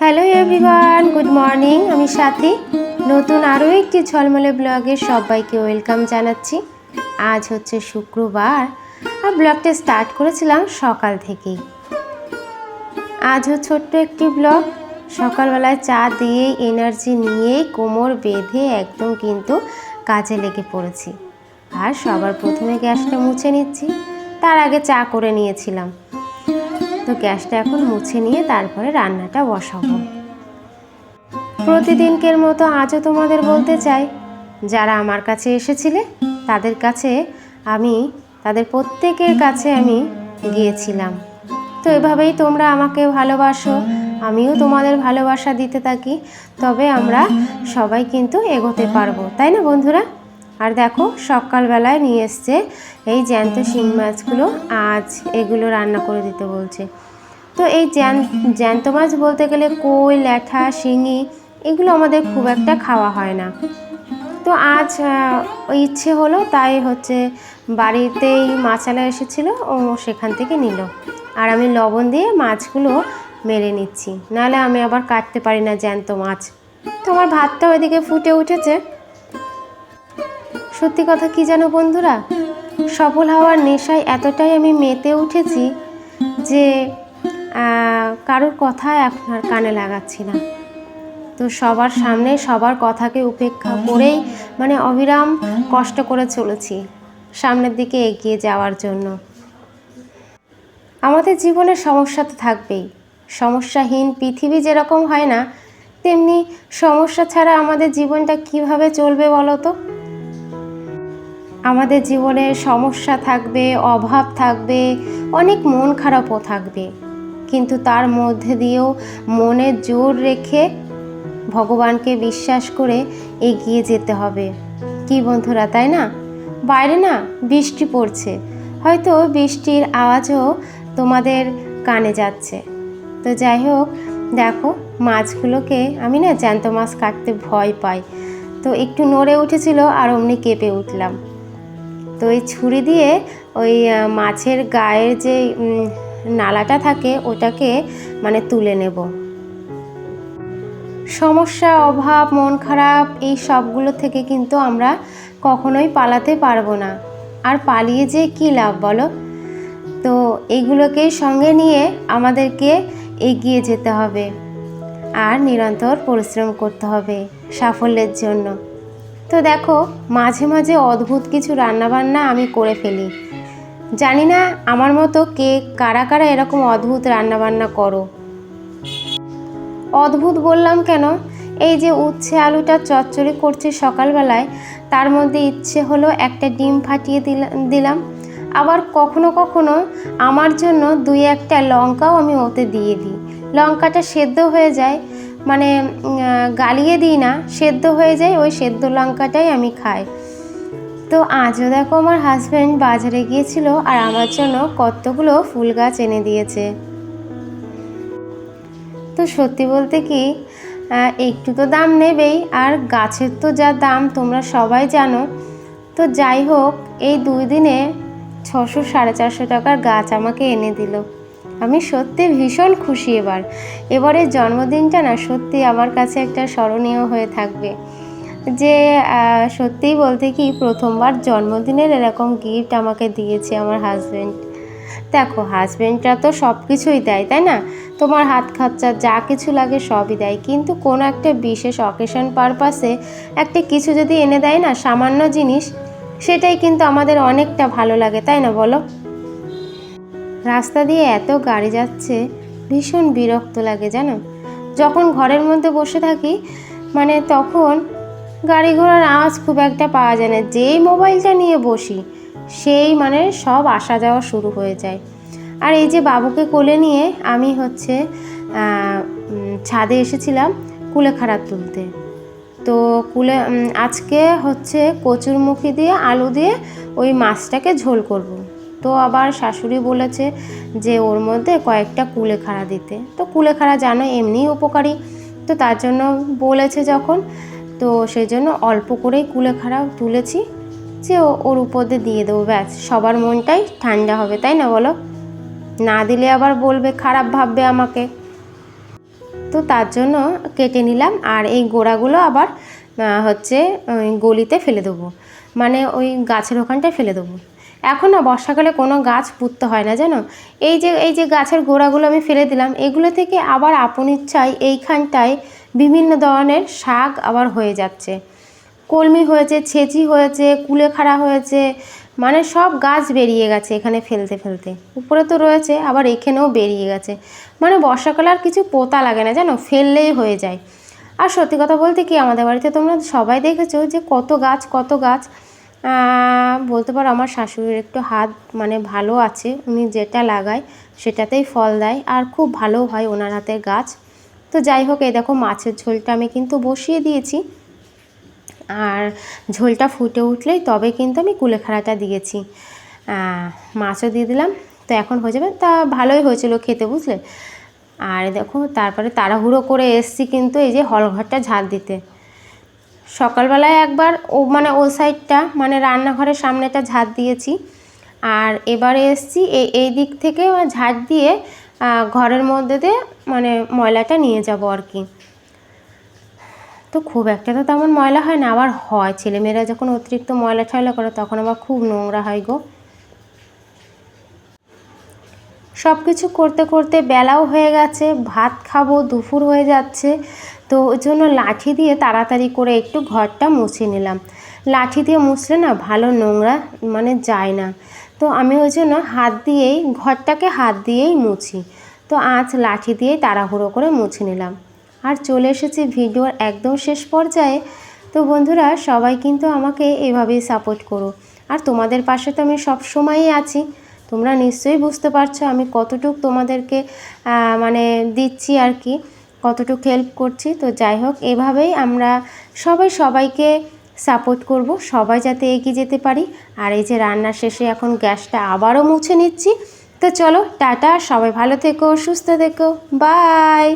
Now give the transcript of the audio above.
Hello everyone good morning আমি সাথী। নতুন আরও একটি ঝলমলে ব্লগে সবাইকে ওয়েলকাম জানাচ্ছি। আজ হচ্ছে শুক্রবার। আর ব্লগটা স্টার্ট করেছিলাম সকাল থেকেই। আজও ছোট্ট একটি ব্লগ। সকালবেলায় চা দিয়ে এনার্জি নিয়ে কোমর বেঁধে একদম কিন্তু কাজে লেগে পড়েছি। আর সবার প্রথমে গ্যাসটা মুছে নিচ্ছি। তার আগে চা করে নিয়েছিলাম। তো গ্যাসটা এখন মুছে নিয়ে তারপরে রান্নাটা বসাবো। প্রতিদিনকের মতো আজও তোমাদের বলতে চাই, যারা আমার কাছে এসেছিলে, তাদের কাছে আমি, তাদের প্রত্যেকের কাছে আমি গিয়েছিলাম। তো এভাবেই তোমরা আমাকে ভালোবাসো, আমিও তোমাদের ভালোবাসা দিতে থাকি, তবে আমরা সবাই কিন্তু এগোতে পারব, তাই না বন্ধুরা? আর দেখো, সকালবেলায় নিয়ে এসছে এই জ্যান্ত শিং মাছগুলো। আজ এগুলো রান্না করে দিতে বলছে। তো এই জ্যান, জ্যান্ত মাছ বলতে গেলে কই, ল্যাঠা, শিঙি, এগুলো আমাদের খুব একটা খাওয়া হয় না। তো আজ ইচ্ছে হলো তাই হচ্ছে বাড়িতেই মাছালা এসেছিল, ও সেখান থেকে নিল। আর আমি লবণ দিয়ে মাছগুলো মেরে নিচ্ছি। নাহলে আমি আবার কাটতে পারি না জ্যান্ত মাছ। তো আমার ভাতটা ওইদিকে ফুটে উঠেছে। সত্যি কথা কি জানো বন্ধুরা? সফল হওয়ার নেশায় এতটাই আমি মেতে উঠেছি যে কারোর কথা এখন আর কানে লাগাচ্ছি না। তো সবার সামনে সবার কথাকে উপেক্ষা করেই মানে অবিরাম কষ্ট করে চলেছি সামনের দিকে এগিয়ে যাওয়ার জন্য। আমাদের জীবনে সমস্যা তো থাকবেই। সমস্যাহীন পৃথিবী যেরকম হয় না, তেমনি সমস্যা ছাড়া আমাদের জীবনটা কীভাবে চলবে বলো তো? আমাদের জীবনে সমস্যা থাকবে, অভাব থাকবে, অনেক মন খারাপও থাকবে। কিন্তু তার মধ্যে দিয়েও মনে জোর রেখে ভগবানকে বিশ্বাস করে এগিয়ে যেতে হবে। কি বন্ধুরা, তাই না? বাইরে না বৃষ্টি পড়ছে। হয়তো বৃষ্টির আওয়াজও তোমাদের কানে যাচ্ছে। তো যাই হোক, দেখো মাছগুলোকে আমি না জ্যান্ত মাছ কাটতে ভয় পাই। তো একটু নড়ে উঠেছিল আর অমনি কেঁপে উঠলাম। তো ওই ছুরি দিয়ে ওই মাছের গায়ের যে নালাটা থাকে, ওটাকে মানে তুলে নেব। সমস্যা, অভাব, মন খারাপ, এই সবগুলো থেকে কিন্তু আমরা কখনোই পালাতে পারব না। আর পালিয়ে যে কী লাভ বলো? তো এইগুলোকেই সঙ্গে নিয়ে আমাদেরকে এগিয়ে যেতে হবে। আর নিরন্তর পরিশ্রম করতে হবে সাফল্যের জন্য। তো দেখো, মাঝে মাঝে অদ্ভুত কিছু রান্নাবান্না আমি করে ফেলি। জানি না আমার মতো কে কারা কারা এরকম অদ্ভুত রান্নাবান্না করো। অদ্ভুত বললাম কেন? এই যে উচ্ছে আলুটা চচ্চড়ি করছি সকালবেলায়, তার মধ্যে ইচ্ছে হলো একটা ডিম ফাটিয়ে দিলা- দিলাম। আবার কখনো কখনো আমার জন্য দুই একটা লঙ্কাও আমি ওতে দিয়ে দিই। লঙ্কাটা সেদ্ধ হয়ে যায় মানে গালিয়ে দিই না, সেদ্ধ হয়ে যায়, ওই সেদ্ধ লঙ্কাটাই আমি খাই। তো আজও দেখো আমার হাজব্যান্ড বাজারে গিয়েছিল আর আমার জন্য কতগুলো ফুল গাছ এনে দিয়েছে। তো সত্যি বলতে কি একটু তো দাম নেবেই, আর গাছের তো যা দাম, তোমরা সবাই জানো। তো যাই হোক, এই দুই দিনে ছশো সাড়ে চারশো টাকার গাছ আমাকে এনে দিল। আমি সত্যি ভীষণ খুশি এবার। এবারের জন্মদিনটা না সত্যি আমার কাছে একটা স্মরণীয় হয়ে থাকবে। যে সত্যিই বলতে কি প্রথমবার জন্মদিনের এরকম গিফট আমাকে দিয়েছে আমার হাজব্যান্ড দেখো হাজব্যান্ডরা তো সব কিছুই দেয়, তাই না? তোমার হাত খরচা যা কিছু লাগে সবই দেয়। কিন্তু কোনো একটা বিশেষ অকেশন পারপাসে একটা কিছু যদি এনে দেয় না সামান্য জিনিস, সেটাই কিন্তু আমাদের অনেকটা ভালো লাগে, তাই না বলো? রাস্তা দিয়ে এত গাড়ি যাচ্ছে, ভীষণ বিরক্ত লাগে জানো? যখন ঘরের মধ্যে বসে থাকি মানে তখন গাড়ি ঘোড়ার আওয়াজ খুব একটা পাওয়া যায় না। যেই মোবাইলটা নিয়ে বসি, সেই মানে সব আসা যাওয়া শুরু হয়ে যায়। আর এই যে বাবুকে কোলে নিয়ে আমি হচ্ছে ছাদে এসেছিলাম কুলেখাড়া তুলতে। তো কুলে আজকে হচ্ছে কচুরমুখী দিয়ে আলু দিয়ে ওই মাছটাকে ঝোল করব। তো আবার শাশুড়ি বলেছে যে ওর মধ্যে কয়েকটা কুলেখাড়া দিতে। তো কুলেখাড়া জানো এমনিই উপকারী। তো তার জন্য বলেছে যখন, তো সেই জন্য অল্প করেই কুলেখাড়া তুলেছি যে ওর উপর দিয়ে দিয়ে দেবো, ব্যাস। সবার মনটাই ঠান্ডা হবে, তাই না বলো? না দিলে আবার বলবে, খারাপ ভাববে আমাকে। তো তার জন্য কেটে নিলাম আর এই গোড়াগুলো আবার হচ্ছে গলিতে ফেলে দেবো। মানে ওই গাছের ওখানটায় ফেলে দেবো। এখন না বর্ষাকালে কোনো গাছ পুঁততে হয় না, জানো? এই যে এই যে গাছের গোড়াগুলো আমি ফেলে দিলাম, এগুলো থেকে আবার আপন ইচ্ছায় এইখানটায় বিভিন্ন ধরনের শাক আবার হয়ে যাচ্ছে। কলমি হয়েছে, ছেচি হয়েছে, কুলেখাড়া হয়েছে মানে সব গাছ বেরিয়ে গেছে এখানে ফেলতে ফেলতে। উপরে তো রয়েছে, আবার এখানেও বেরিয়ে গেছে। মানে বর্ষাকালে আর কিছু পোতা লাগে না, জানো? ফেললেই হয়ে যায়। আর সত্যি কথা বলতে কি, আমাদের বাড়িতে তোমরা সবাই দেখেছ যে কত গাছ কত গাছ বলতে পারো আমার শাশুড়ির একটু হাত মানে ভালো আছে, উনি যেটা লাগায় সেটাতেই ফল দেয় আর খুব ভালো হয় ওনার হাতের গাছ। তো যাই হোক, এই দেখো মাছের ঝোলটা আমি কিন্তু বসিয়ে দিয়েছি। আর ঝোলটা ফুটে উঠলেই তবে কিন্তু আমি কুলেখাড়াটা দিয়েছি। মাছও দিয়ে দিলাম, তো এখন হয়ে যাবে। তা ভালোই হয়েছিল খেতে, বুঝলে? আর দেখো, তারপরে তাড়াহুড়ো করে এসছি কিন্তু এই যে হলঘরটা ঝাড় দিতে। সকালবেলায় একবার ও মানে ও সাইডটা মানে রান্নাঘরের সামনেটা ঝাঁট দিয়েছি। আর এবারে এসছি এই এই দিক থেকে ঝাঁট দিয়ে ঘরের মধ্যে দিয়ে মানে ময়লাটা নিয়ে যাব আর কি। তো খুব একটা তো তেমন ময়লা হয় না, আবার হয়। ছেলেমেয়েরা যখন অতিরিক্ত ময়লা ঠয়লা করে, তখন আবার খুব নোংরা হয় গো। সব কিছু করতে করতে বেলাও হয়ে গেছে, ভাত খাব, দুপুর হয়ে যাচ্ছে। তো ওই জন্য লাঠি দিয়ে তাড়াতাড়ি করে একটু ঘরটা মুছে নিলাম। লাঠি দিয়ে মুছলে না ভালো নোংরা মানে যায় না। তো আমি ওই জন্য হাত দিয়েই, ঘরটাকে হাত দিয়েই মুছি। তো আজ লাঠি দিয়েই তাড়াহুড়ো করে মুছে নিলাম। আর চলে এসেছি ভিডিওর একদম শেষ পর্যায়ে। তো বন্ধুরা, সবাই কিন্তু আমাকে এভাবেই সাপোর্ট করো। আর তোমাদের পাশে তো আমি সব সময়ই আছি। তোমরা নিশ্চয়ই বুঝতে পারছ আমি কতটুক তোমাদেরকে মানে দিচ্ছি আর কি। কতটুকু হেল্প করছি। তো যাই হোক, এভাবেই আমরা সবাই সবাইকে সাপোর্ট করব, সবাই যাতে এগিয়ে যেতে পারি। আর এই যে রান্নার শেষে এখন গ্যাসটা আবারও মুছে নিচ্ছি। তো চলো, টাটা, সবাই ভালো থেকো, সুস্থ থেকো বাই